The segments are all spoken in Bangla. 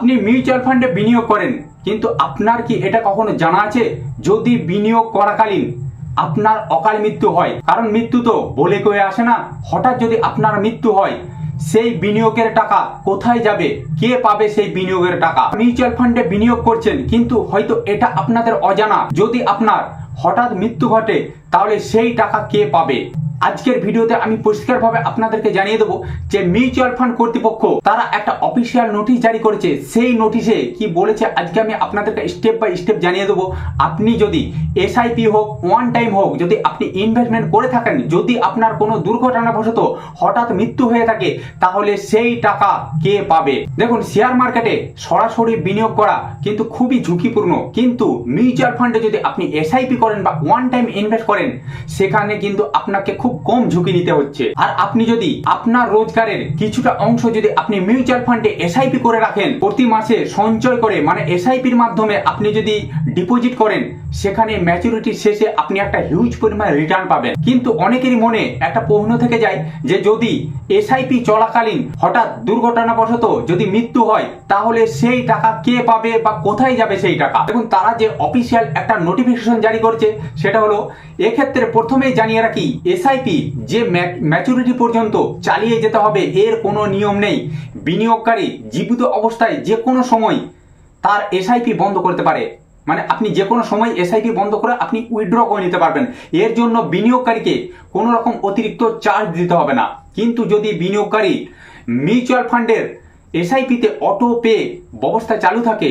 আপনি মিউচুয়াল ফান্ডে বিনিয়োগ করেন, কিন্তু আপনার কি এটা কখনো জানা আছে? যদি বিনিয়োগ করাকালীন আপনার অকাল মৃত্যু হয়, কারণ মৃত্যু তো বলে কয়ে আসে না, হঠাৎ যদি আপনার মৃত্যু হয়, সেই বিনিয়োগের টাকা কোথায় যাবে? কে পাবে সেই বিনিয়োগের টাকা? মিউচুয়াল ফান্ডে বিনিয়োগ করছেন, কিন্তু হয়তো এটা আপনাদের অজানা। যদি আপনার হঠাৎ মৃত্যু ঘটে, তাহলে সেই টাকা কে পাবে? আজকের ভিডিওতে আমি পরিষ্কারভাবে আপনাদেরকে জানিয়ে দেবো যে মিউচুয়াল ফান্ড কর্তৃপক্ষ, তারা একটা অফিসিয়াল নোটিশ জারি করেছে। সেই নোটিশে কি বলেছে আজকে আমি আপনাদেরকে স্টেপ বাই স্টেপ জানিয়ে দেবো। আপনি যদি এসআইপি হোক ওয়ান টাইম হোক, যদি আপনি ইনভেস্টমেন্ট করে থাকেন, যদি আপনার কোনো দুর্ঘটনাবশত হঠাৎ মৃত্যু হয়ে থাকে, তাহলে সেই টাকা কে পাবে? দেখুন শেয়ার মার্কেটে সরাসরি বিনিয়োগ করা কিন্তু খুবই ঝুঁকিপূর্ণ। কিন্তু মিউচুয়াল ফান্ডে যদি আপনি এসআইপি করেন বা ওয়ান টাইম ইনভেস্ট করেন, সেখানে কিন্তু আপনাকে খুব কম ঝুঁকি নিতে হচ্ছে। আর আপনি যদি আপনার রোজগারের কিছুটা অংশ যদি আপনি মিউচুয়াল ফান্ডে এসআইপি করে রাখেন, প্রতি মাসে সঞ্চয় করে মানে এসআইপির মাধ্যমে আপনি যদি ডিপোজিট করেন, সেখানে ম্যাচুরিটির শেষে আপনি একটা হিউজ পরিমাণে রিটার্ন পাবেন। কিন্তু অনেকেরই মনে একটা প্রশ্ন থেকে যায় যে যদি এসআইপি চলাকালীন হঠাৎ দুর্ঘটনাবশত যদি মৃত্যু হয়, তাহলে সেই টাকা কে পাবে বা কোথায় যাবে সেই টাকা? দেখুন, তারা যে অফিসিয়াল একটা নোটিফিকেশন জারি করছে, সেটা হলো, এক্ষেত্রে প্রথমেই জানিয়ে রাখি এসআইপি যে ম্যাচুরিটি পর্যন্ত চালিয়ে যেতে হবে, এর কোনো নিয়ম নেই। বিনিয়োগকারী জীবিত অবস্থায় যে কোনো সময় তার এসআইপি বন্ধ করতে পারে। মানে আপনি যে কোনো সময় এসআইপি বন্ধ করে আপনি উইথড্র করে নিতে পারবেন। এর জন্য বিনিয়োগকারীকে কোনো রকম অতিরিক্ত চার্জ দিতে হবে না। কিন্তু যদি বিনিয়োগকারী মিউচুয়াল ফান্ডের এসআইপিতে অটো পে ব্যবস্থা চালু থাকে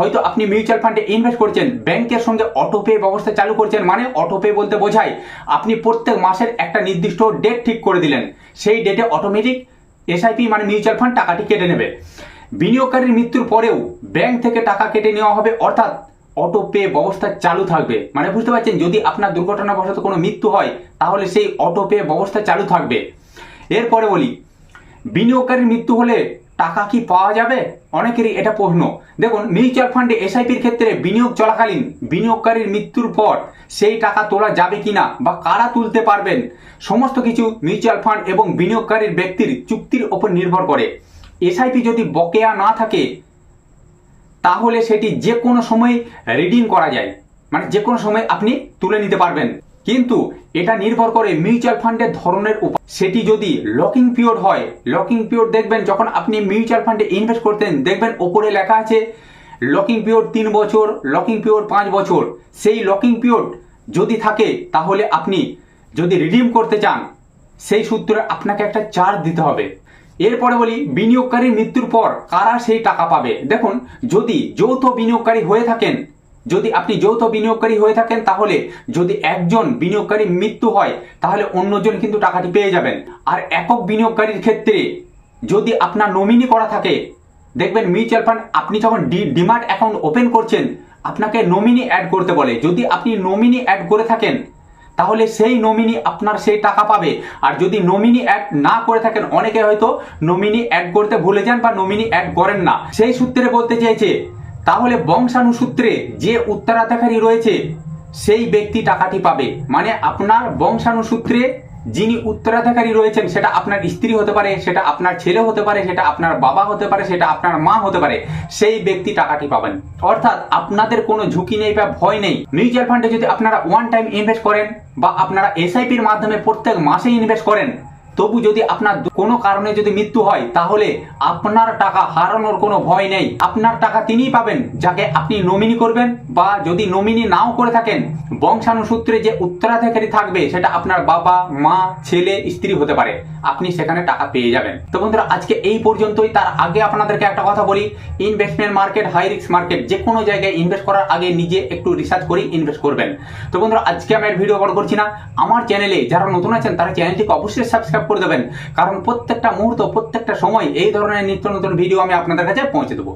হয়তো আপনি মিউচুয়াল ফান্ডে ইনভেস্ট করছেন ব্যাংকের সঙ্গে অটোপে ব্যবস্থা চালু করছেন মানে অটোপে বলতে বোঝায় আপনি প্রত্যেক মাসের একটা নির্দিষ্ট ডেট ঠিক করে দিলেন। সেই ডেটে অটোমেটিক এসআইপি মানে মিউচুয়াল ফান্ড টাকাটি কেটে নেবে। বিনিয়োগকারীর মৃত্যুর পরেও ব্যাংক থেকে টাকা কেটে নেওয়া হবে, অর্থাৎ অটো পে ব্যবস্থা চালু থাকবে। মানে বুঝতে পারছেন, যদি আপনার দুর্ঘটনাবশত কোনো মৃত্যু হয়, তাহলে সেই অটো পে ব্যবস্থা চালু থাকবে। এরপরে বলি, বিনিয়োগকারীর মৃত্যু হলে টাকা কি পাওয়া যাবে? অনেকেরই এটা প্রশ্ন। দেখুন, মিউচুয়াল ফান্ডে এসআইপির ক্ষেত্রে বিনিয়োগ চলাকালীন বিনিয়োগকারীর মৃত্যুর পর সেই টাকা তোলা যাবে কিনা বা কারা তুলতে পারবেন, সমস্ত কিছু মিউচুয়াল ফান্ড এবং বিনিয়োগকারীর ব্যক্তির চুক্তির ওপর নির্ভর করে। এসআইপি যদি বকেয়া না থাকে, তাহলে সেটি যে কোনো সময় রিডিম করা যায়। মানে যে কোনো সময় আপনি তুলে নিতে পারবেন। কিন্তু এটা নির্ভর করে মিউচুয়াল ফান্ডের ধরনের উপর সেটি যদি লকিং পিরিয়ড হয়, লকিং পিরিয়ড দেখবেন যখন আপনি মিউচুয়াল ফান্ডে ইনভেস্ট করতেন, দেখবেন ওপরে লেখা আছে, লকিং পিরিয়ড তিন বছর, লকিং পিরিয়ড পাঁচ বছর। সেই লকিং পিরিয়ড যদি থাকে, তাহলে আপনি যদি রিডিম করতে চান, সেই সূত্রে আপনাকে একটা চার্জ দিতে হবে। এরপরে বলি, বিনিয়োগকারীর মৃত্যুর পর কারা সেই টাকা পাবে? দেখুন, যদি যৌথ বিনিয়োগকারী হয়ে থাকেন যদি আপনি যৌথ বিনিয়োগকারী হয়ে থাকেন, তাহলে যদি একজন বিনিয়োগকারী মৃত্যু হয়, তাহলে অন্যজন কিন্তু টাকাটি পেয়ে যাবেন। আর একক বিনিয়োগকারীর ক্ষেত্রে যদি আপনার নমিনি করা থাকে, দেখবেন মিউচুয়াল ফান্ড আপনি যখন ডি ডিমার্ট অ্যাকাউন্ট ওপেন করছেন, আপনাকে নমিনি অ্যাড করতে বলে। যদি আপনি নমিনি অ্যাড করে থাকেন, তাহলে সেই নমিনি আপনার সেই টাকা পাবে। আর যদি নমিনি অ্যাড না করে থাকেন, অনেকে হয়তো নমিনি অ্যাড করতে ভুলে যান বা নমিনি অ্যাড করেন না। সেই সূত্রে বলতে চাইছে তাহলে বংশানুসূত্রে যে উত্তরাধিকারী রয়েছে, সেই ব্যক্তি টাকাটি পাবে। মানে আপনার বংশানুসূত্রে যিনি উত্তরাধিকারী রয়েছেন, সেটা আপনার স্ত্রী হতে পারে, সেটা আপনার ছেলে হতে পারে, সেটা আপনার বাবা হতে পারে, সেটা আপনার মা হতে পারে, সেই ব্যক্তি টাকাটি পাবেন। অর্থাৎ আপনাদের কোনো ঝুঁকি নেই বা ভয় নেই। মিউচুয়াল ফান্ডে যদি আপনারা ওয়ান টাইম ইনভেস্ট করেন বা আপনারা এসআইপির মাধ্যমে প্রত্যেক মাসে ইনভেস্ট করেন তবু যদি আপনার কোনো কারণে যদি মৃত্যু হয়, তাহলে আপনার টাকা হারানোর কোনো ভয় নেই। আপনার টাকা তিনিই পাবেন, যাকে আপনি নমিনি করবেন বা যদি নমিনি নাও করে থাকেন, বংশানুসূত্রে যে উত্তরাধিকারী থাকবে, সেটা আপনার বাবা, মা, ছেলে, স্ত্রী হতে পারে। আপনি সেখানে টাকা পেয়ে যাবেন। তো বন্ধুরা, আজকে এই পর্যন্তই। তার আগে আপনাদেরকে একটা কথা বলি। Investment market high risk market যে কোনো জায়গায় ইনভেস্ট করার আগে নিজে একটু রিসার্চ করে ইনভেস্ট করবেন। তো বন্ধুরা, আজকে আমি ভিডিও বড় করছি না। আমার চ্যানেলে যারা নতুন আছেন, তারা চ্যানেলটিকে অবশ্যই সাবস্ক্রাইব করে দেবেন। কারণ প্রত্যেকটা মুহূর্ত, প্রত্যেকটা সময় এই ধরনের নিত্য নতুন ভিডিও আমি আপনাদের কাছে পৌঁছে দেবো।